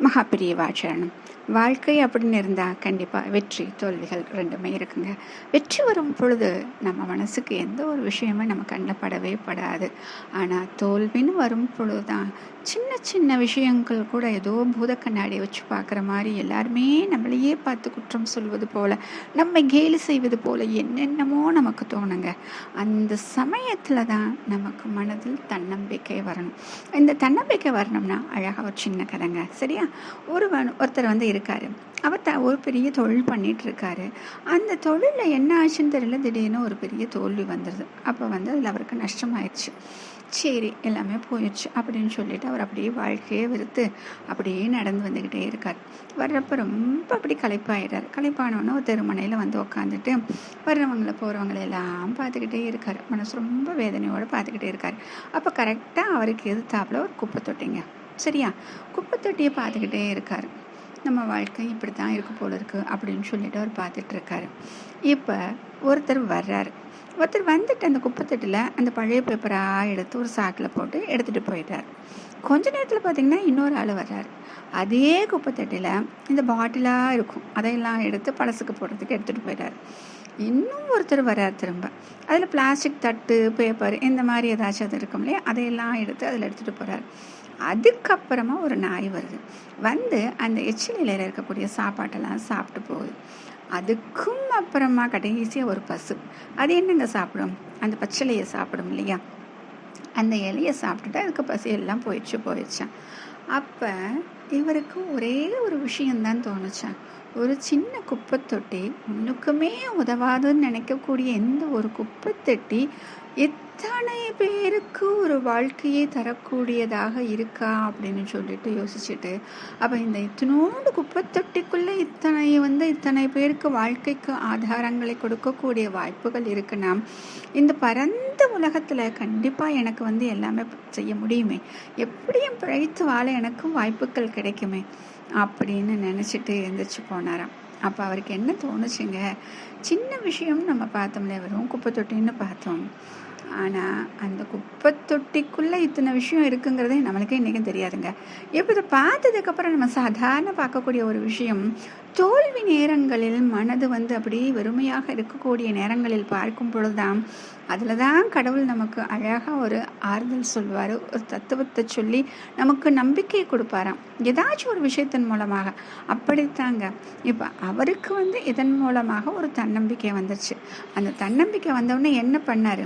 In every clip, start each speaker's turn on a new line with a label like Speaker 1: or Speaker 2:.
Speaker 1: மகாபிரியவாச்சரணம் வாழ்க்கை அப்படின்னு இருந்தால் கண்டிப்பாக வெற்றி தோல்விகள் ரெண்டுமே இருக்குங்க. வெற்றி வரும் பொழுது நம்ம மனசுக்கு எந்த ஒரு விஷயமும் நம்ம கண்டப்படவே படாது. ஆனால் தோல்வின்னு வரும் பொழுது தான் சின்ன சின்ன விஷயங்கள் கூட ஏதோ பூத கண்ணாடி வச்சு பார்க்குற மாதிரி எல்லாருமே நம்மளையே பார்த்து குற்றம் சொல்வது போல் நம்ம கேலி செய்வது போல் என்னென்னமோ நமக்கு தோணுங்க. அந்த சமயத்தில் தான் நமக்கு மனதில் தன்னம்பிக்கை வரணும். இந்த தன்னம்பிக்கை வரணும்னா அழகாக ஒரு சின்ன கதைங்க. சரியா? ஒருவன் ஒருத்தர் வந்து இருக்காரு. அவர் த ஒரு பெரிய தொழில் பண்ணிட்டு இருக்காரு அந்த தொழிலில் என்ன ஆச்சுன்னு தெரியல. திடீர்னு ஒரு பெரிய தோல்வி வந்துடுது அப்போ வந்து அதில் அவருக்கு நஷ்டமாயிடுச்சு. சரி எல்லாமே போயிடுச்சு அப்படின்னு சொல்லிட்டு அவர் அப்படியே வாழ்க்கையே வெறுத்து அப்படியே நடந்து வந்துக்கிட்டே இருக்கார். வர்றப்ப ரொம்ப அப்படி களைப்பாயிடுறார். களைப்பானோன்னு ஒரு தெருமனையில் வந்து உட்காந்துட்டு வர்றவங்களை போகிறவங்களை எல்லாம் பார்த்துக்கிட்டே இருக்கார். மனசு ரொம்ப வேதனையோடு பார்த்துக்கிட்டே இருக்கார். அப்போ கரெக்டாக அவருக்கு எதிர்த்தாப்புல ஒரு குப்பை தொட்டிங்க. சரியா? குப்பை தொட்டியை பார்த்துக்கிட்டே இருக்கார். நம்ம வாழ்க்கை இப்படி தான் இருக்க போல இருக்கு அப்படின்னு சொல்லிட்டு அவர் பார்த்துட்டு இருக்காரு. இப்போ ஒருத்தர் வர்றாரு. ஒருத்தர் வந்துட்டு அந்த குப்பைத்தட்டில் அந்த பழைய பேப்பராக எடுத்து ஒரு சாக்கில் போட்டு எடுத்துகிட்டு போயிட்டார். கொஞ்ச நேரத்தில் பார்த்தீங்கன்னா இன்னொரு ஆள் வர்றாரு. அதே குப்பைத்தட்டில் இந்த பாட்டிலாக இருக்கும். அதையெல்லாம் எடுத்து பழசுக்கு போடுறதுக்கு எடுத்துகிட்டு போயிட்டார். இன்னும் ஒருத்தர் வர்றார் திரும்ப. அதில் பிளாஸ்டிக் தட்டு பேப்பர் இந்த மாதிரி ஏதாச்சும் அது இருக்கும் இல்லையா? அதையெல்லாம் எடுத்து அதில் எடுத்துகிட்டு போகிறார் அதுக்கப்புறமா ஒரு நாய் வருது. வந்து அந்த எச்சில் நிலையில் இருக்கக்கூடிய சாப்பாட்டெல்லாம் சாப்பிட்டு போகுது. அதுக்கும் அப்புறமா கடைசியாக ஒரு பசு. அது என்னங்க சாப்பிடும்? அந்த பச்சிலையை சாப்பிடும் இல்லையா? அந்த இலையை சாப்பிட்டுட்டு அதுக்கு பசி எல்லாம் போயிடுச்சு போயிடுச்சான் அப்போ இவருக்கு ஒரே ஒரு விஷயம்தான் தோணுச்சான் ஒரு சின்ன குப்பை தொட்டி ஒன்றுக்குமே உதவாதுன்னு நினைக்கக்கூடிய எந்த ஒரு குப்பைத்தொட்டி எத்தனை பேருக்கு ஒரு வாழ்க்கையை தரக்கூடியதாக இருக்கா அப்படின்னு சொல்லிட்டு யோசிச்சுட்டு அப்போ இந்த இத்தனோண்டு குப்பை தொட்டிக்குள்ளே இத்தனை வந்து இத்தனை பேருக்கு வாழ்க்கைக்கு ஆதாரங்களை கொடுக்கக்கூடிய வாய்ப்புகள் இருக்குன்னா இந்த பரந்த உலகத்தில் கண்டிப்பாக எனக்கு வந்து எல்லாமே செய்ய முடியுமே. எப்படியும் பிழைத்து வாழ எனக்கும் வாய்ப்புகள் கிடைக்குமே அப்படின்னு நினச்சிட்டு எழுந்திரிச்சு போனாராம். அப்போ அவருக்கு என்ன தோணுச்சுங்க? சின்ன விஷயம் நம்ம பார்த்தோம்ல வெறும் குப்பை தொட்டின்னு பார்த்தோம். ஆனால் அந்த குப்பை தொட்டிக்குள்ளே இத்தனை விஷயம் இருக்குங்கிறதே நம்மளுக்கே இன்றைக்கும் தெரியாதுங்க. இப்போ இதை பார்த்ததுக்கப்புறம் நம்ம சாதாரண பார்க்கக்கூடிய ஒரு விஷயம் தோல்வி நேரங்களில் மனது வந்து அப்படியே வெறுமையாக இருக்கக்கூடிய நேரங்களில் பார்க்கும் பொழுதுதான் அதில் தான் கடவுள் நமக்கு அழகாக ஒரு ஆறுதல் சொல்வார் ஒரு தத்துவத்தை சொல்லி நமக்கு நம்பிக்கை கொடுப்பாராம். ஏதாச்சும் ஒரு விஷயத்தின் மூலமாக. அப்படித்தாங்க. இப்போ அவருக்கு வந்து இதன் மூலமாக ஒரு தன்னம்பிக்கை வந்துச்சு அந்த தன்னம்பிக்கை வந்தவுடனே என்ன பண்ணார்?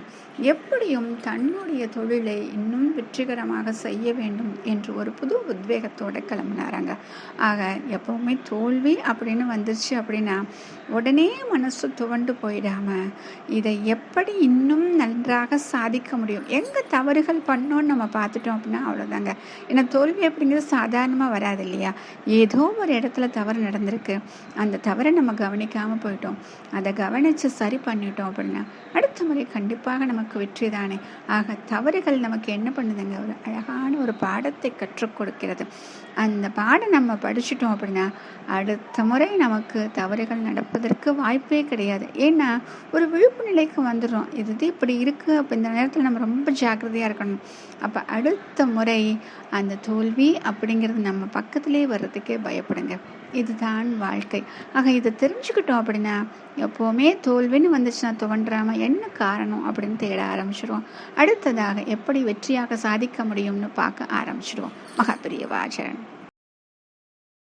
Speaker 1: எப்படியும் தன்னுடைய தொழிலை இன்னும் வெற்றிகரமாக செய்ய வேண்டும் என்று ஒரு புது உத்வேகத்தோடு கிளம்பினாராங்க. ஆக எப்போவுமே தோல்வி அப்படின்னு வந்துருச்சு அப்படின்னா உடனே மனசு துவண்டு போயிடாம இதை எப்படி இன்னும் நன்றாக சாதிக்க முடியும்? எங்கே தவறுகள் பண்ணோன்னு நம்ம பார்த்துட்டோம் அப்படின்னா அவ்வளோதாங்க ஏன்னா தோல்வி அப்படிங்கிறது சாதாரணமாக வராது இல்லையா? ஏதோ ஒரு இடத்துல தவறு நடந்திருக்கு. அந்த தவறை நம்ம கவனிக்காமல் போயிட்டோம். அதை கவனித்து சரி பண்ணிட்டோம் அப்படின்னா அடுத்த முறை கண்டிப்பாக நமக்கு வெற்றி தானே? ஆக தவறுகள் நமக்கு என்ன பண்ணுதுங்க? ஒரு அழகான ஒரு பாடத்தை கற்றுக் கொடுக்கிறது. அந்த பாடம் நம்ம படிச்சிட்டோம் அப்படின்னா அடுத்த முறை நமக்கு தவறுகள் நடப்பதற்கு வாய்ப்பே கிடையாது. ஏன்னா ஒரு விழிப்பு நிலைக்கு வந்துடும் இது இப்படி இருக்குது அப்போ இந்த நேரத்தில் நம்ம ரொம்ப ஜாக்கிரதையாக இருக்கணும். அப்போ அடுத்த முறை அந்த தோல்வி அப்படிங்கிறது நம்ம பக்கத்திலே வர்றதுக்கே பயப்படுங்க. இதுதான் வாழ்க்கை. ஆக இதை தெரிஞ்சுக்கிட்டோம் அப்படின்னா எப்போவுமே தோல்வின்னு வந்துச்சுன்னா துவண்டாமல் என்ன காரணம் அப்படின்னு தேட ஆரம்பிச்சிடுவோம் அடுத்ததாக எப்படி வெற்றியாக சாதிக்க முடியும்னு பார்க்க ஆரம்பிச்சிடுவோம் மகாபிரிய வாஜன்